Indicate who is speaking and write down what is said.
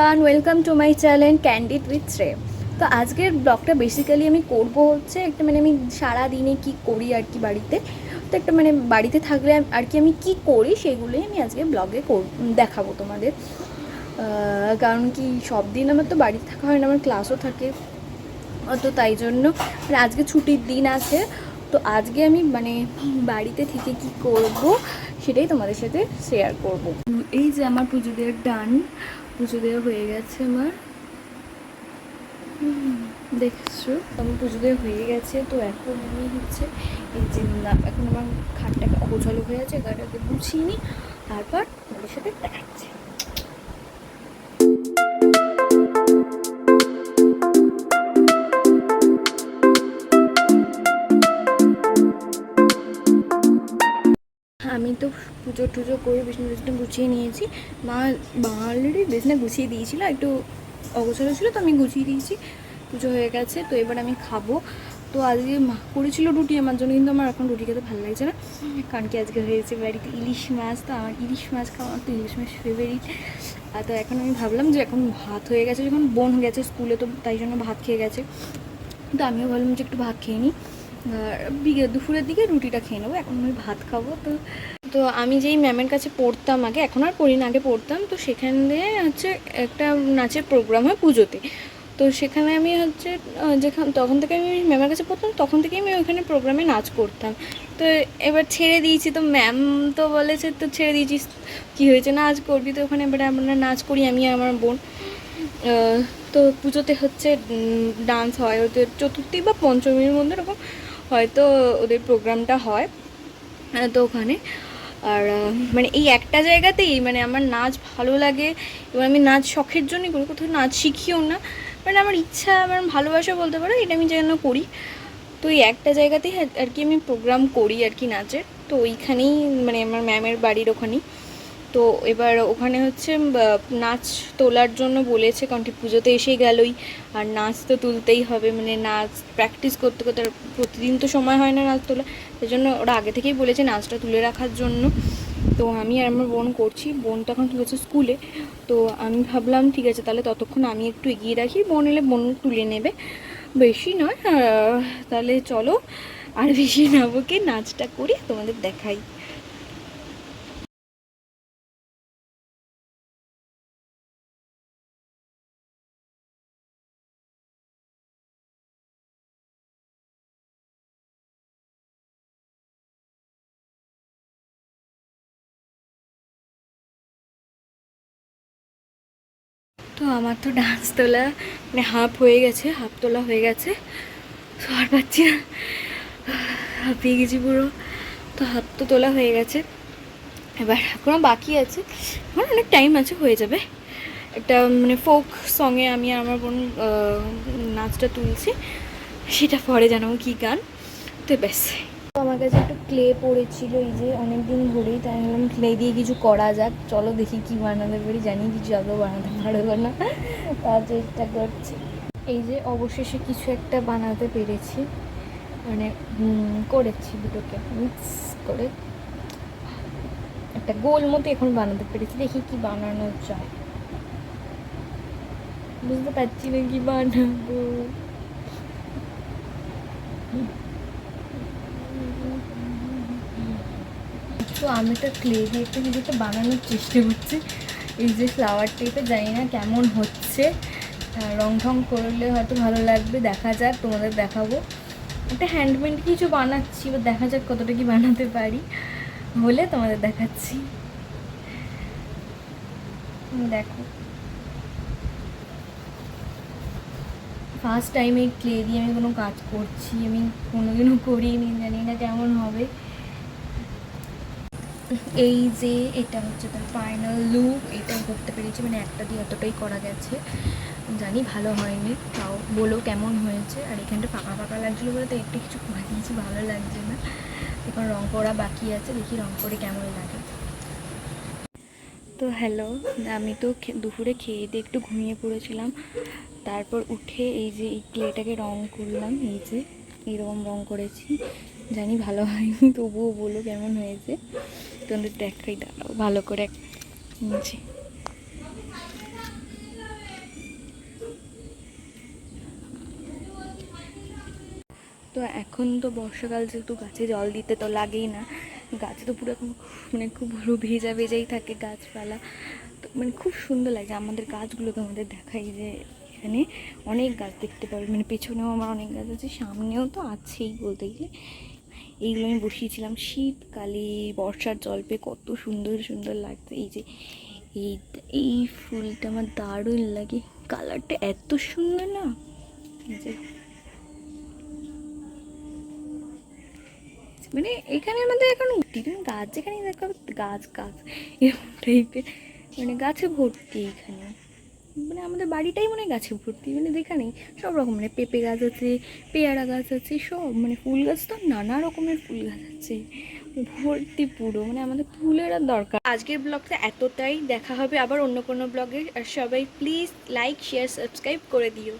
Speaker 1: Everyone welcome to my channel candid with Shre তো আজকের ব্লগটা বেসিক্যালি আমি করব হচ্ছে একটা মানে আমি সারা দিনে কি করি আর কি বাড়িতে। তো একটা মানে বাড়িতে থাকলে আর কি আমি কি করি সেগুলোই আমি আজকে ব্লগে দেখাবো তোমাদের। কারণ কি সব দিন আমার তো বাড়িতে থাকা হয় না, আমার ক্লাসও থাকে। তো তাই জন্য মানে আজকে ছুটির দিন আছে। তো আজকে আমি মানে বাড়িতে থেকে কি করব সেটাই তোমাদের সাথে শেয়ার করব। এই যে আমার পুজো দেওয়ার ডান পুজো দেওয়া হয়ে গেছে আমার। দেখছ? আমার পুজো দেওয়া হয়ে গেছে, তো এখন আমি হচ্ছে এই যে এখন আমার খাটটা অগোছালো হয়ে আছে, গাটাকে গুছিয়ে নিই, তারপর ওদের সাথে দেখাচ্ছি আমি তো পুজো টুজো করে বিষ্ণু বিষ্ণু গুছিয়ে নিয়েছি। মা মা অলরেডি বিছনা গুছিয়ে দিয়েছিল, একটু অগোছালো ছিল তো আমি গুছিয়ে দিয়েছি। পুজো হয়ে গেছে, তো এবার আমি খাব। তো আজকে মা করেছিল রুটি, আমার জন্য কিন্তু আমার এখন রুটি খেতে ভালো লাগছে না। কারণ কি আজকে হয়েছে বাড়িতে ইলিশ মাছ, তো আমার ইলিশ মাছ খাওয়া তো ইলিশ মাছ ফেভারিট আর তো এখন আমি ভাবলাম যে এখন ভাত হয়ে গেছে, যখন বোন হয়ে গেছে স্কুলে, তো তাই জন্য ভাত খেয়ে গেছে। তো আমিও ভাবলাম যে একটু ভাত খেয়ে নিই। আর বিকে দুপুরের দিকে রুটিটা খেয়ে নেব, এখন আমি ভাত খাব, তো তো আমি যেই ম্যামের কাছে পড়তাম আগে, এখন আর পড়ি না আগে পড়তাম, তো সেখান দিয়ে হচ্ছে একটা নাচের প্রোগ্রাম হয় পুজোতে। তো সেখানে আমি হচ্ছে যেখান, তখন থেকে আমি ম্যামের কাছে পড়তাম, তখন থেকেই আমি ওখানে প্রোগ্রামে নাচ করতাম। তো এবার ছেড়ে দিয়েছি, তো ম্যাম তো বলেছে, তো ছেড়ে দিয়েছিস, কী হয়েছে? নাচ করবি তো ওখানে, এবারে আমরা নাচ করি, আমি আমার বোন। তো পুজোতে হচ্ছে ডান্স হয়, ওদের চতুর্থী বা পঞ্চমীর মধ্যে এরকম হয়তো ওদের প্রোগ্রামটা হয় তো ওখানে। আর মানে এই একটা জায়গাতেই মানে আমার নাচ ভালো লাগে এবং আমি নাচ শখের জন্যই করি, কোথাও নাচ শিখিও না। মানে আমার ইচ্ছা, আমার ভালোবাসা বলতে পারো, এটা আমি যেন করি। তো এই একটা জায়গাতেই আর- কি আমি প্রোগ্রাম করি আর কি নাচের। তো ওইখানেই মানে আমার ম্যামের বাড়ির ওখানেই। তো এবার ওখানে হচ্ছে নাচ তোলার জন্য বলেছে, কারণ কি পুজোতে এসেই গেলই। আর নাচ তো তুলতেই হবে মানে নাচ প্র্যাকটিস করতে করতে প্রতিদিন তো সময় হয় না নাচ তোলা সেই জন্য ওরা আগে থেকেই বলেছে নাচটা তুলে রাখার জন্য। তো আমি আর আমার বোন করছি, বোন তখন তুলেছে স্কুলে। তো আমি ভাবলাম, ঠিক আছে, তাহলে ততক্ষণ আমি একটু এগিয়ে রাখি, বোন এলে বোন তুলে নেবে। বেশি নয় তাহলে চলো, আর বেশি কি নাচটা করি তোমাদের দেখাই। তো আমার তো ডান্স তোলা মানে হাফ হয়ে গেছে হাফ তোলা হয়ে গেছে। তো আর পাচ্ছি না। হাঁপিয়ে গেছি পুরো। তো হাফ তো তোলা হয়ে গেছে। এবার এখনও বাকি আছে। এখন অনেক টাইম আছে, হয়ে যাবে। একটা মানে ফোক সঙে আমি আমার বোন নাচটা তুলছি। সেটা পরে জানাব কী গান। তো তো আমার কাছে একটু ক্লে পড়েছিল, এই যে অনেক দিন ধরেই, তাই ভাবলাম ক্লে দিয়ে কিছু করা যাক। চলো দেখি কি বানাতে পারি, জানি কিছু আদৌ বানাতে পারব না। তার চেষ্টা করছি। এই যে অবশেষে কিছু একটা বানাতে পেরেছি। মানে করেছি দুটোকে মিক্স করে। একটা গোল মতো এখন বানাতে পেরেছি, দেখি কি বানানো যায়। বুঝতে পারছি না কি বানাবো। তো আমি তো ক্লে দিয়ে একটা কিছু একটা বানানোর চেষ্টা করছি। এই যে ফ্লাওয়ার টাইপের জানি না কেমন হচ্ছে। রং ঠং করলে হয়তো ভালো লাগবে, দেখা যাক, তোমাদের দেখাবো। একটা হ্যান্ডমেড কিছু বানাচ্ছি, এবার দেখা যাক কতটা কি বানাতে পারি। হলে তোমাদের দেখাচ্ছি। দেখো। ফার্স্ট টাইম এই ক্লে দিয়ে আমি কোনো কাজ করছি, আমি কোনোদিনও করিনি, জানি না কেমন হবে। এই যে এটা হচ্ছে তার ফাইনাল লুক এটাই করতে পেরেছি মানে একটা দিয়ে এতটাই করা গেছে। জানি ভালো হয়নি, তাও বলো কেমন হয়েছে, আর এখানটা ফাঁকা ফাঁকা লাগছিল বলে তো একটু কিছু করে দিয়েছি ভালো লাগছে না। এখন রং করা বাকি আছে, দেখি রং করে কেমন লাগে। তো হ্যালো আমি তো দুপুরে খেয়ে দিয়ে একটু ঘুমিয়ে পড়েছিলাম। তারপর উঠে এই যে এই ক্লেটাকে রং করলাম, এই যে এরকম রং করেছি, জানি ভালো হয়নি, তবুও বলো কেমন হয়েছে। তোমাদের দেখাই, দাঁড়াও, ভালো করে নিচে তো এখন তো বর্ষাকাল, যেহেতু গাছে জল দিতে তো লাগেই না, গাছে তো পুরো মানে খুব পুরো ভেজা ভেজাই থাকে গাছপালা। তো মানে খুব সুন্দর লাগে, আমাদের গাছগুলো তোমাদের দেখাই যে এখানে অনেক গাছ দেখতে পাবে। মানে পেছনেও আমার অনেক গাছ আছে, সামনেও তো আছেই বলতে গেলে। এইগুলো আমি বসিয়েছিলাম। শীতকালে বর্ষার জল পেয়ে কত সুন্দর সুন্দর লাগছে এই যে এই এই ফুলটা আমার দারুণ লাগে। কালারটা এত সুন্দর না? যে। মানে এখানে আমাদের এখন তুমি গাছ যেখানে দেখো, গাছ গাছ, এরকম টাইপের মানে গাছে ভর্তি এখানে। মানে আমাদের বাড়িটাই মনে হয় গাছে ভর্তি মানে দেখানেই সব রকম মানে পেঁপে গাছ আছে, পেয়ারা গাছ আছে, সব মানে ফুল গাছ তো নানা রকমের ফুল গাছ আছে। ভর্তি পুরো মানে আমাদের ফুলের আর দরকার। আজকের ব্লগটা এতটাই, দেখা হবে আবার অন্য কোনো ব্লগে। আর সবাই প্লিজ লাইক, শেয়ার, সাবস্ক্রাইব করে দিও।